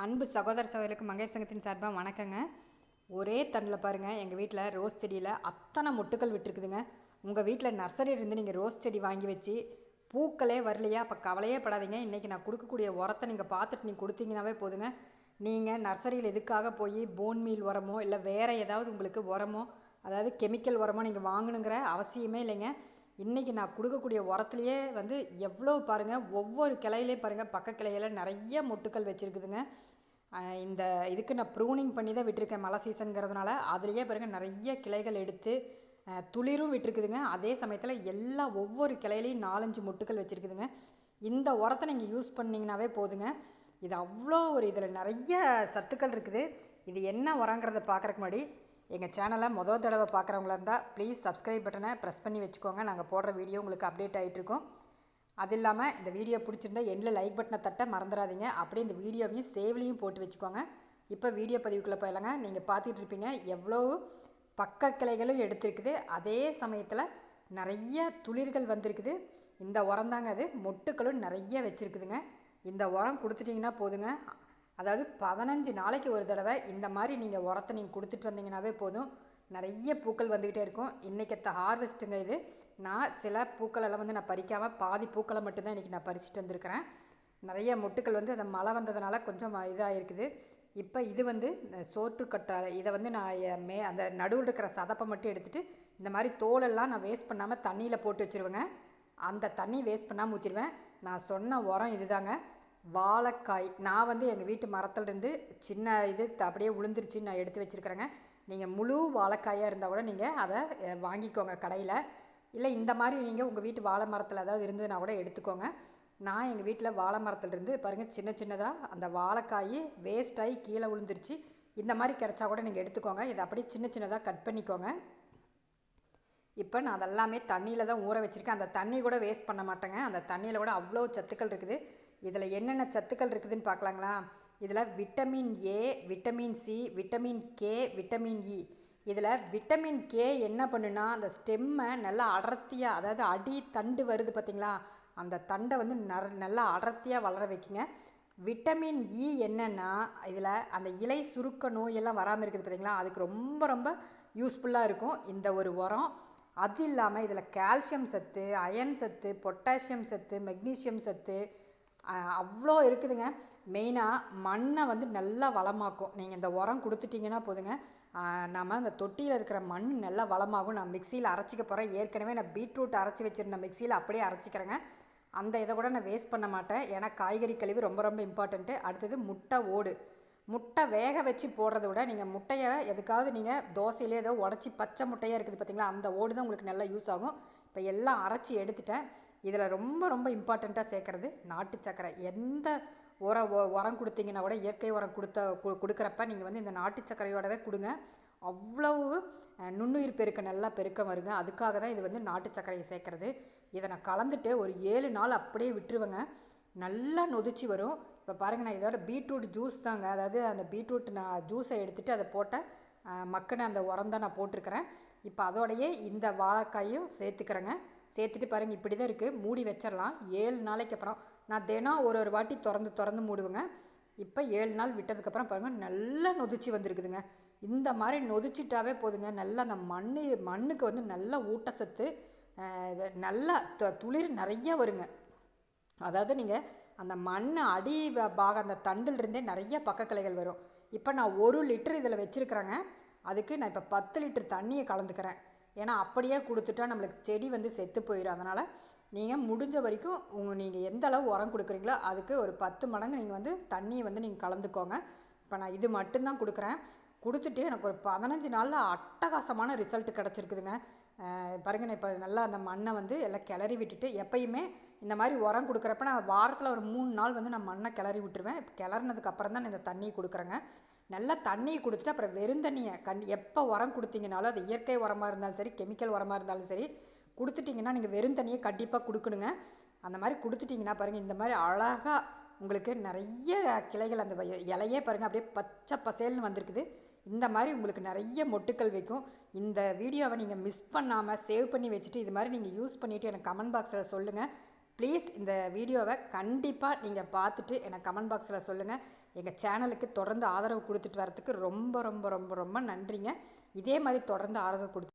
அன்பு சகோதர சகோதரிக்கு மங்கேஷ் சங்கத்தின் சார்பாக வணக்கங்க. ஒரே தண்ணில் பாருங்கள் எங்கள் வீட்டில் ரோஸ் செடியில் அத்தனை மொட்டுக்கள் விட்டுருக்குதுங்க. உங்கள் வீட்டில் நர்சரியிலேருந்து நீங்கள் ரோஸ் செடி வாங்கி வச்சு பூக்களே வரலையா? அப்போ கவலையே படாதீங்க. இன்றைக்கி நான் கொடுக்கக்கூடிய உரத்தை நீங்கள் பார்த்துட்டு நீங்கள் கொடுத்தீங்கனாவே போதுங்க. நீங்கள் நர்சரியில் எதுக்காக போய் போன் மீல் உரமோ இல்லை வேறு ஏதாவது உங்களுக்கு உரமோ அதாவது கெமிக்கல் உரமோ நீங்கள் வாங்கணுங்கிற அவசியமே இல்லைங்க. இன்றைக்கி நான் கொடுக்கக்கூடிய உரத்துலையே வந்து எவ்வளோ பாருங்கள் ஒவ்வொரு கிளையிலே பாருங்கள் பக்க கிளையில நிறைய மொட்டுக்கள் வச்சுருக்குதுங்க. இந்த இதுக்கு நான் ப்ரூனிங் பண்ணி தான் விட்டுருக்கேன் மழை சீசனுங்கிறதுனால அதுலேயே பாருங்கள் நிறைய கிளைகள் எடுத்து துளிரும் விட்டுருக்குதுங்க. அதே சமயத்தில் எல்லா ஒவ்வொரு கிளையிலையும் நாலஞ்சு மொட்டுக்கள் வச்சுருக்குதுங்க. இந்த உரத்தை நீங்கள் யூஸ் பண்ணிங்கனாவே போதுங்க. இது அவ்வளோ ஒரு இதில் நிறைய சத்துக்கள் இருக்குது. இது என்ன உரங்கிறத பார்க்குறக்கு முன்னாடி எங்கள் சேனலை மொதல் தடவை பார்க்குறவங்களா இருந்தால் ப்ளீஸ் சப்ஸ்கிரைப் பட்டனை ப்ரெஸ் பண்ணி வச்சுக்கோங்க. நாங்கள் போடுற வீடியோ உங்களுக்கு அப்டேட் ஆகிட்ருக்கோம் அது இல்லாமல் இந்த வீடியோ பிடிச்சிருந்தா எண்ணில் லைக் பட்டனை தட்ட மறந்துடாதீங்க. அப்படியே இந்த வீடியோவையும் சேவ்லையும் போட்டு வச்சுக்கோங்க. இப்போ வீடியோ பதிவுக்குள்ளே போயிடலாங்க. நீங்கள் பார்த்துட்டு இருப்பீங்க எவ்வளோ பக்க கிளைகளும் எடுத்திருக்குது. அதே சமயத்தில் நிறைய துளிர்கள் வந்திருக்குது. இந்த உரம் தாங்க அது. மொட்டுக்களும் நிறைய வச்சுருக்குதுங்க. இந்த உரம் கொடுத்துட்டிங்கன்னா போதுங்க. அதாவது பதினஞ்சு நாளைக்கு ஒரு தடவை இந்த மாதிரி நீங்கள் உரத்தை நீங்கள் கொடுத்துட்டு வந்தீங்கன்னாவே போதும். நிறைய பூக்கள் வந்துக்கிட்டே இருக்கும். இன்றைக்கத்த ஹார்வெஸ்ட்டுங்க இது. நான் சில பூக்கள் எல்லாம் வந்து நான் பறிக்காமல் பாதி பூக்களை மட்டும்தான் இன்றைக்கி நான் பறிச்சுட்டு வந்திருக்கிறேன். நிறைய மொட்டுக்கள் வந்து அந்த மழை வந்ததுனால கொஞ்சம் இதாக இருக்குது இப்போ இது வந்து சோற்று கற்றாழை இதை வந்து நான் மே அந்த நடுவில் இருக்கிற சதப்பை மட்டும் எடுத்துகிட்டு இந்த மாதிரி தோலெல்லாம் நான் வேஸ்ட் பண்ணாமல் தண்ணியில் போட்டு வச்சுருவேங்க. அந்த தண்ணி வேஸ்ட் பண்ணாமல் ஊற்றிடுவேன் நான் சொன்ன உரம் இதுதாங்க. வாழைக்காய். நான் வந்து எங்கள் வீட்டு மரத்துலேருந்து சின்ன இது அப்படியே உளுந்துருச்சு நான் எடுத்து வச்சுருக்குறேங்க. நீங்கள் முழு வாழைக்காயாக இருந்தால் கூட நீங்கள் அதை வாங்கிக்கோங்க கடையில். இல்லை இந்த மாதிரி நீங்கள் உங்கள் வீட்டு வாழை மரத்தில் ஏதாவது இருந்ததுன்னா கூட எடுத்துக்கோங்க. நான் எங்கள் வீட்டில் வாழை மரத்துலேருந்து பாருங்கள் சின்ன சின்னதாக அந்த வாழைக்காய் வேஸ்டாகி கீழே விழுந்துருச்சு இந்த மாதிரி கிடச்சா கூட நீங்கள் எடுத்துக்கோங்க. இதை அப்படியே சின்ன சின்னதாக கட் பண்ணிக்கோங்க. இப்போ நான் அதெல்லாமே தண்ணியில் தான் ஊற வச்சுருக்கேன். அந்த தண்ணி கூட வேஸ்ட் பண்ண மாட்டேங்க. அந்த தண்ணியில் கூட அவ்வளோ சத்துக்கள் இருக்குது. இதில் என்னென்ன சத்துக்கள் இருக்குதுன்னு பார்க்கலாங்களா? இதில் vitamin A vitamin C vitamin K vitamin E இதில் விட்டமின் கே என்ன பண்ணுனா அந்த ஸ்டெம்மை நல்லா அடர்த்தியாக அதாவது அடி தண்டு வருது பார்த்தீங்களா அந்த தண்டை வந்து நர நல்லா அடர்த்தியாக வளர வைக்குங்க. விட்டமின் இ e என்னன்னா இதில் அந்த இலை சுருக்க நோயெல்லாம் வராமல் இருக்குது பார்த்தீங்களா அதுக்கு ரொம்ப ரொம்ப யூஸ்ஃபுல்லாக இருக்கும். இந்த ஒரு உரம். அது இல்லாமல் இதில் கால்சியம் சத்து அயன் சத்து பொட்டாசியம் சத்து மெக்னீசியம் சத்து அவ்வளோ இருக்குதுங்க. மெயினாக மண்ணை வந்து நல்லா வளமாக்கும். நீங்கள் இந்த உரம் கொடுத்துட்டிங்கன்னா போதுங்க. நம்ம அந்த தொட்டியில் இருக்கிற மண் நல்லா வளமாகும். நான் மிக்சியில் அரைச்சிக்க போகிறேன் ஏற்கனவே நான் பீட்ரூட் அரைச்சி வச்சுருந்த மிக்சியில் அப்படியே அரைச்சிக்கிறேங்க. அந்த இதை கூட நான் வேஸ்ட் பண்ண மாட்டேன். ஏன்னா காய்கறி கழிவு ரொம்ப ரொம்ப இம்பார்ட்டண்ட்டு அடுத்தது முட்டை ஓடு. முட்டை வேக வச்சு போடுறத விட நீங்கள் முட்டையை எதுக்காவது நீங்கள் தோசையிலே ஏதோ உடச்சி பச்சை முட்டையாக இருக்குது பார்த்தீங்களா அந்த ஓடு தான் உங்களுக்கு நல்லா யூஸ் ஆகும். இப்போ எல்லாம் அரைச்சி எடுத்துட்டேன். இதில் ரொம்ப ரொம்ப இம்பார்ட்டண்ட்டாக சேர்க்குறது நாட்டு சக்கரை. எந்த உரம் உரம் கொடுத்தீங்கன்னா கூட இயற்கை உரம் கொடுத்த கு- கொடுக்குறப்ப நீங்கள் வந்து இந்த நாட்டு சர்க்கரையோடவே கொடுங்க. அவ்வளவு நுண்ணுயிர் பெருக்க நல்லா பெருக்கம் வருங்க. அதுக்காக தான் இது வந்து நாட்டு சர்க்கரையை சேர்க்கறது. இதை நான் கலந்துட்டு ஒரு ஏழு நாள் அப்படியே விட்டுருவேங்க. நல்லா நொதிச்சு வரும். இப்போ பாருங்கள் நான் இதோட பீட்ரூட் ஜூஸ் தாங்க. அதாவது அந்த பீட்ரூட் நான் ஜூஸை எடுத்துட்டு அதை போட்ட மக்கனை அந்த உரம் தான் நான் போட்டிருக்கிறேன். இப்போ அதோடையே இந்த வாழைக்காயும் சேர்த்துக்கிறேங்க. சேர்த்துட்டு பாருங்க இப்படி தான் இருக்குது மூடி வச்சிடலாம். ஏழு நாளைக்கு அப்புறம் நான் தினம் ஒரு ஒரு வாட்டி திறந்து திறந்து மூடுவேங்க. இப்போ ஏழு நாள் விட்டதுக்கப்புறம் பாருங்கள் நல்லா நொதிச்சு வந்திருக்குதுங்க. இந்த மாதிரி நொதிச்சிட்டாவே போதுங்க. நல்லா அந்த மண் மண்ணுக்கு வந்து நல்ல ஊட்டச்சத்து நல்லா துளிர் நிறைய வருங்க. அதாவது நீங்கள் அந்த மண் அடி பாகம் அந்த தண்டில் இருந்தே நிறைய பக்கக்கிளைகள் வரும். இப்போ நான் ஒரு லிட்டர் இதில் வச்சுருக்குறேங்க. அதுக்கு நான் இப்போ பத்து லிட்டர் தண்ணியை கலந்துக்கிறேன். ஏன்னா அப்படியே கொடுத்துட்டா நம்மளுக்கு செடி வந்து செத்து போயிடும் அதனால் நீங்கள் முடிஞ்ச வரைக்கும் உங்கள் நீங்கள் எந்த அளவு உரம் கொடுக்குறீங்களோ அதுக்கு ஒரு பத்து மடங்கு நீங்கள் வந்து தண்ணியை வந்து நீங்கள் கலந்துக்கோங்க. இப்போ நான் இது மட்டும்தான் கொடுக்குறேன். கொடுத்துட்டு எனக்கு ஒரு பதினஞ்சு நாளில் அட்டகாசமான ரிசல்ட் கிடச்சிருக்குதுங்க. பாருங்க நான் இப்போ நல்லா அந்த மண்ணை வந்து எல்லாம் கிளறி விட்டுட்டு எப்பயுமே இந்த மாதிரி உரம் கொடுக்குறப்ப நான் வாரத்தில் ஒரு மூணு நாள் வந்து நான் மண்ணை கிளறி விட்டுருவேன். இப்போ கிளறினதுக்கு அப்புறம் தான் நான் இந்த தண்ணியை கொடுக்குறேங்க. நல்லா தண்ணியை கொடுத்துட்டு அப்புறம் வெறும் தண்ணியை கண் எப்போ உரம் கொடுத்தீங்கனாலும் அது இயற்கை உரமாக இருந்தாலும் சரி கெமிக்கல் உரமாக இருந்தாலும் சரி கொடுத்துட்டிங்கன்னா நீங்கள் வெறும் தண்ணியை கண்டிப்பாக கொடுக்கணுங்க. அந்த மாதிரி கொடுத்துட்டிங்கன்னா பாருங்கள் இந்த மாதிரி அழகாக உங்களுக்கு நிறைய கிளைகள் அந்த இலையே பாருங்கள் அப்படியே பச்சை பசேல்னு வந்திருக்குது. இந்த மாதிரி உங்களுக்கு நிறைய மொட்டுக்கள் வைக்கும். இந்த வீடியோவை நீங்கள் மிஸ் பண்ணாமல் சேவ் பண்ணி வச்சுட்டு இது மாதிரி நீங்கள் யூஸ் பண்ணிவிட்டு எனக்கு கமெண்ட் பாக்ஸில் சொல்லுங்கள் ப்ளீஸ் இந்த வீடியோவை கண்டிப்பாக நீங்கள் பார்த்துட்டு எனக்கு கமெண்ட் பாக்ஸில் சொல்லுங்கள் எங்கள் சேனலுக்கு தொடர்ந்து ஆதரவு கொடுத்துட்டு வரத்துக்கு ரொம்ப ரொம்ப ரொம்ப ரொம்ப நன்றிங்க. இதே மாதிரி தொடர்ந்து ஆதரவு கொடுத்து